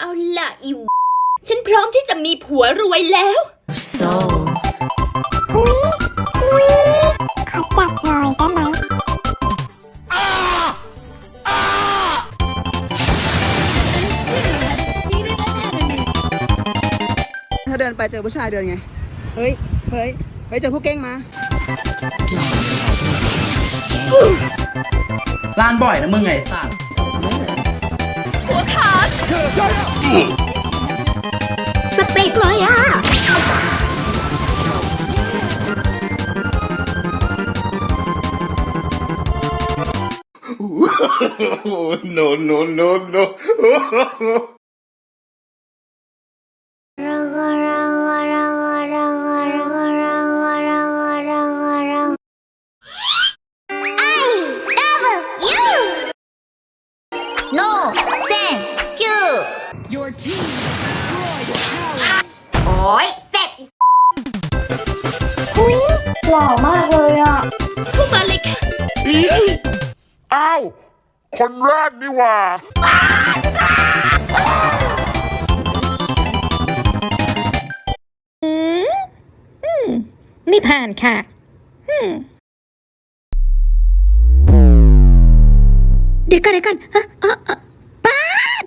เอาล่ะอีวฉันพร้อมที่จะมีผัวรวยแล้ว souls. อุ้ยอุ้ยขอจับหน่อยได้ไหม ถ้าเดินไปเจอผู้ชายเดินไง เฮ้ย เฮ้ย เฮ้ยเจอผู้เก้งมา ล้านบ่อยนะมึงไงสัตว์ สเปกเลยอะ no, no, no, no. หล่อมากเลยอะเข้ามาเลยค่ะอ้าวคนแรกนี่หว่าไม่ผ่านค่ะเดี๋ยวก่อนเดี๋ยวก่อนเอ่อเอ่อเอ่อป้าด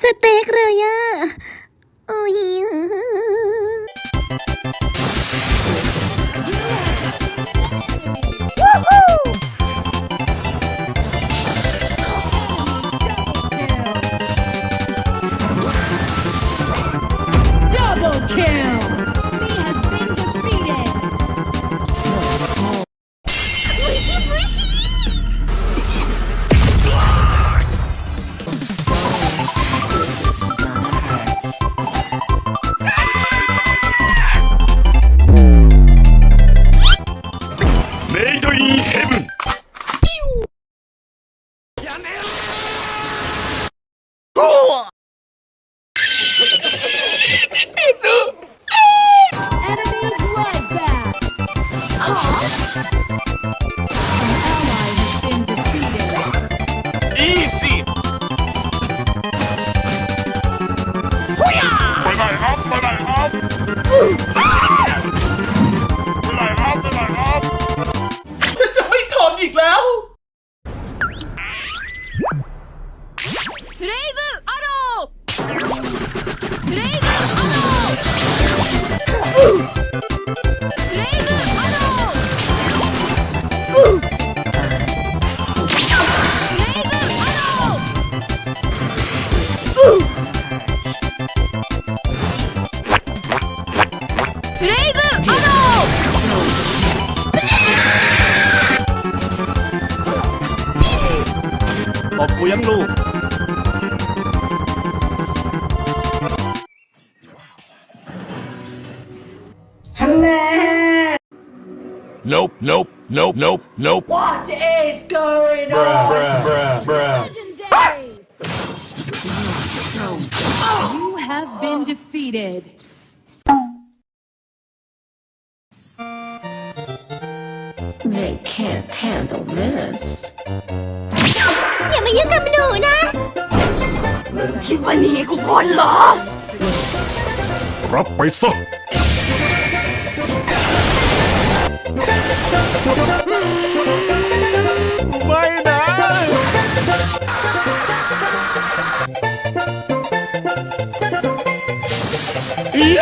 สเต็กเลยอะโอ้ย メイドインヘブン。 ตบกูยังลูก Nope, nope, nope, nope, nope. Legendary. You have been defeated. Can't handle this. อย่ามายุ่งกับหนูนะคิดว่าหนีกูพ้นเหรอ รับไปซะ ไม่นะ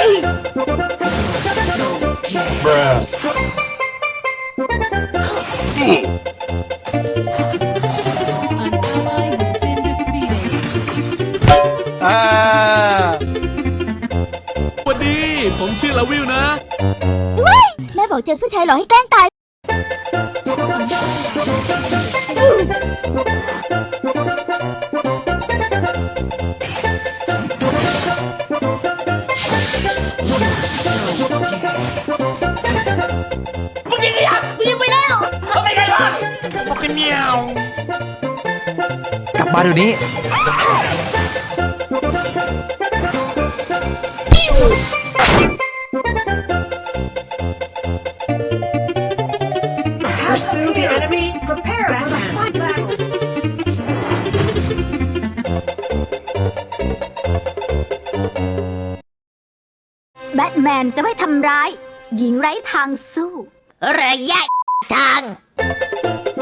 An อ่าสวัสดี ผมชื่อลาวิวนะ แม่บอกเจอผู้ชายหล่อให้แกล้งตายกาเดี๋ยวนี้แบทแมนจะไม่ทำร้าย หญิงไร้ทางสู้ ระยะทาง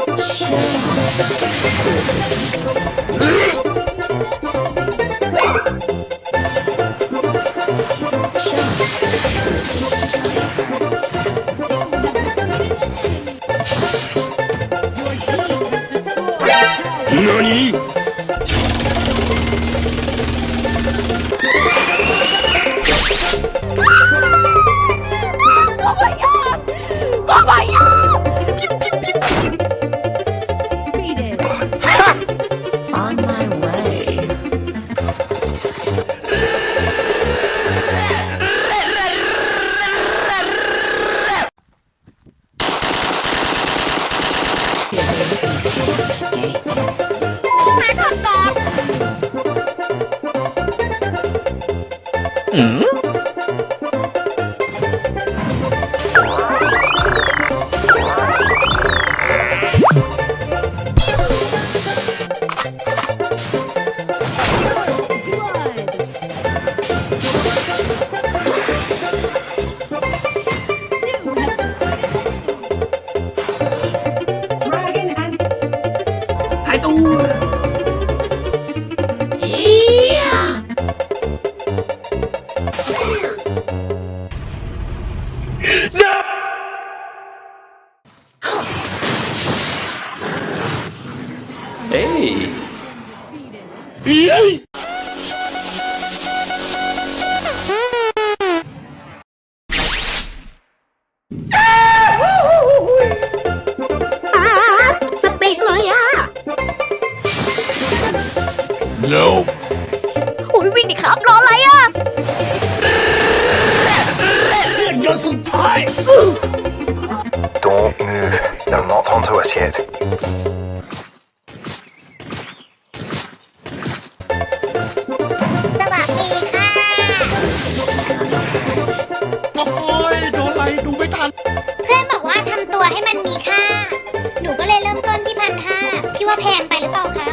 何 Defeated. Blood. เฮ้ยสเปกเลยอะ Nope. อุ้ยวิ่งดิครับรออะไรอะ Don't move. They're not onto us yet. ดนอะไรดูไม่ทัน เพื่อนบอกว่าทำตัวให้มันมีค่า หนูก็เลยเริ่มต้นที่พันห้าพี่ว่าแพงไปหรือเปล่าคะ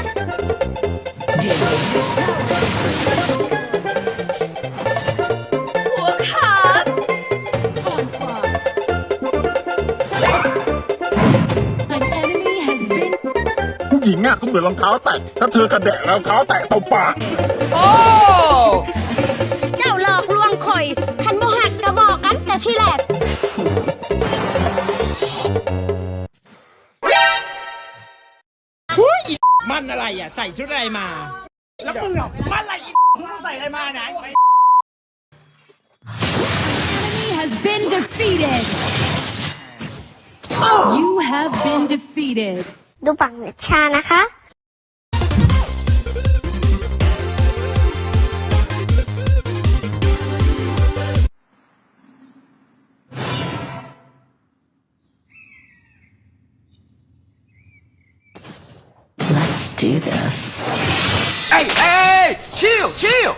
onslaught. An enemy has been ผู้หญิงอะก็เหมือนรองเท้าแตะถ้าเธอกระแดะรองเท้าแตะตบปาก โอ้ เจ้าหลอกลวงข่อย คันโมหักกระบอกกันแต่ที่แรก มันอะไรอะ ใส่ชุดอะไรมา แล้วมึงอะมันอะไรอีกมึงใส่อะไรมาไหน enemy has been defeated. You have been defeated. ดูปังเน็ตชานะคะ do this. เอ้ยเอ้ยชิลชิล